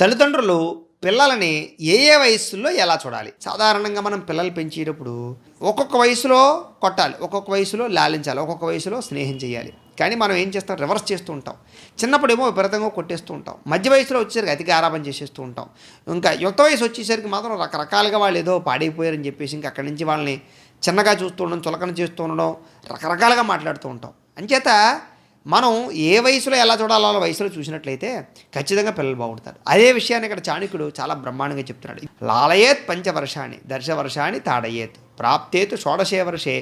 తల్లిదండ్రులు పిల్లలని ఏ ఏ వయసులో ఎలా చూడాలి? సాధారణంగా మనం పిల్లలు పెంచేటప్పుడు ఒక్కొక్క వయసులో కొట్టాలి ఒక్కొక్క వయసులో లాలించాలి ఒక్కొక్క వయసులో స్నేహం చేయాలి. కానీ మనం ఏం చేస్తాం? రివర్స్ చేస్తూ ఉంటాం. చిన్నప్పుడేమో విపరీతంగా కొట్టేస్తూ ఉంటాం. మధ్య వయసులో వచ్చేసరికి అతిగా ఆరాపణ చేసేస్తూ ఉంటాం. ఇంకా యుక్త వయసు వచ్చేసరికి మాత్రం రకరకాలుగా వాళ్ళు ఏదో పాడైపోయారని చెప్పేసి ఇంకా అక్కడి నుంచి వాళ్ళని చిన్నగా చూస్తూ ఉండడం చులకన చేస్తూ ఉండడం రకరకాలుగా మాట్లాడుతూ ఉంటాం. అంచేత మనం ఏ వయసులో ఎలా చూడాలో అలా వయసులో చూసినట్లయితే ఖచ్చితంగా పిల్లలు బాగుంటారు. అదే విషయాన్ని ఇక్కడ చాణక్యుడు చాలా బ్రహ్మాండంగా చెప్తున్నాడు. లాలయేత్ పంచవర్షాన్ని దర్శవర్షాన్ని తాడయేత్ ప్రాప్తేతు షోడశే వర్షే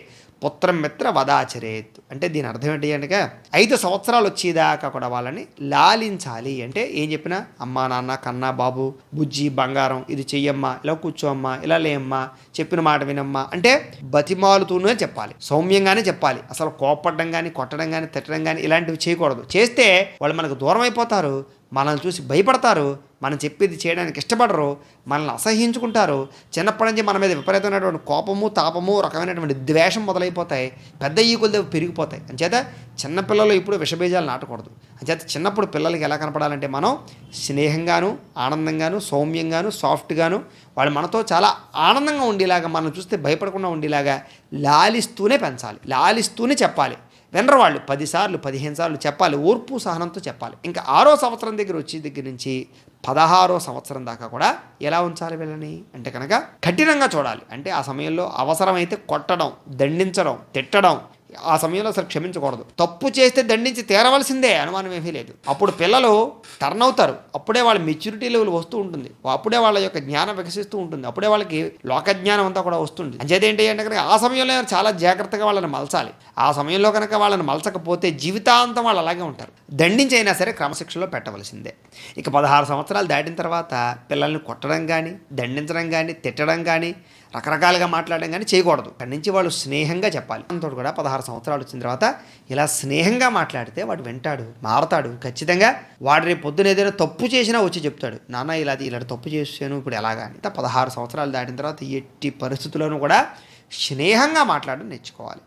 పుత్రం మిత్ర వదాచరేత్. అంటే దీని అర్థం ఏంటి అనగా ఐదు సంవత్సరాలు వచ్చేదాకా కూడా వాళ్ళని లాలించాలి. అంటే ఏం చెప్పినా అమ్మా నాన్న కన్నా బాబు బుజ్జి బంగారం ఇది చెయ్యమ్మా ఇలా కూర్చోమ్మా ఇలా లేమ్మా చెప్పిన మాట వినమ్మా. అంటే బతిమాలుతూనే చెప్పాలి. సౌమ్యంగానే చెప్పాలి. అసలు కోపడడం కానీ కొట్టడం కానీ తిట్టడం కానీ ఇలాంటివి చేయకూడదు. చేస్తే వాళ్ళు మనకు దూరం అయిపోతారు. మనల్ని చూసి భయపడతారు. మనం చెప్పేది చేయడానికి ఇష్టపడరు. మనల్ని అసహ్యించుకుంటారు. చిన్నప్పటి నుంచి మన మీద విపరీతమైనటువంటి కోపము తాపము రకమైనటువంటి ద్వేషం మొదలైపోతాయి పెద్ద ఈకులు పెరిగిపోతాయి. అంచేత చిన్నపిల్లలు ఇప్పుడు విషబీజాలు నాటకూడదు. అంచేత చిన్నప్పుడు పిల్లలకి ఎలా కనపడాలంటే మనం స్నేహంగాను ఆనందంగాను సౌమ్యంగాను సాఫ్ట్గాను వాళ్ళు మనతో చాలా ఆనందంగా ఉండేలాగా మనం చూస్తే భయపడకుండా ఉండేలాగా లాలిస్తూనే పెంచాలి. లాలిస్తూనే చెప్పాలి. వినరు వాళ్ళు పదిసార్లు పదిహేను సార్లు చెప్పాలి ఓర్పు సహనంతో చెప్పాలి. ఇంకా ఆరో సంవత్సరం దగ్గర వచ్చే దగ్గర నుంచి పదహారో సంవత్సరం దాకా కూడా ఎలా ఉంచాలి వీళ్ళని? అంటే కనుక కఠినంగా చూడాలి. అంటే ఆ సమయంలో అవసరమైతే కొట్టడం దండించడం తిట్టడం ఆ సమయంలో అసలు క్షమించకూడదు. తప్పు చేస్తే దండించి తీరవలసిందే అనుమానం ఏమీ లేదు. అప్పుడు పిల్లలు టర్న్ అవుతారు. అప్పుడే వాళ్ళ మెచ్యూరిటీ లెవెల్ వస్తూ ఉంటుంది. అప్పుడే వాళ్ళ యొక్క జ్ఞానం వికసిస్తూ ఉంటుంది. అప్పుడే వాళ్ళకి లోక జ్ఞానం అంతా కూడా వస్తుంది అంచేది ఏంటి అంటే కనుక ఆ సమయంలో చాలా జాగ్రత్తగా వాళ్ళని మలచాలి. ఆ సమయంలో కనుక వాళ్ళని మలచకపోతే జీవితాంతం వాళ్ళు అలాగే ఉంటారు. దండించైనా సరే క్రమశిక్షణలో పెట్టవలసిందే. ఇక పదహారు సంవత్సరాలు దాటిన తర్వాత పిల్లల్ని కొట్టడం కానీ దండించడం కానీ తిట్టడం కానీ రకరకాలుగా మాట్లాడడం కానీ చేయకూడదు. అక్కడి నుంచి వాళ్ళు స్నేహంగా చెప్పాలి. అంతో కూడా పదహారు సంవత్సరాలు వచ్చిన తర్వాత ఇలా స్నేహంగా మాట్లాడితే వాడు వింటాడు మారతాడు. ఖచ్చితంగా వాడి రేపు పొద్దున ఏదైనా తప్పు చేసినా వచ్చి చెప్తాడు నాన్న ఇలా ఇలా తప్పు చేసాను ఇప్పుడు ఎలాగా? అని. పదహారు సంవత్సరాలు దాటిన తర్వాత ఎట్టి పరిస్థితుల్లోనూ కూడా స్నేహంగా మాట్లాడడం నేర్చుకోవాలి.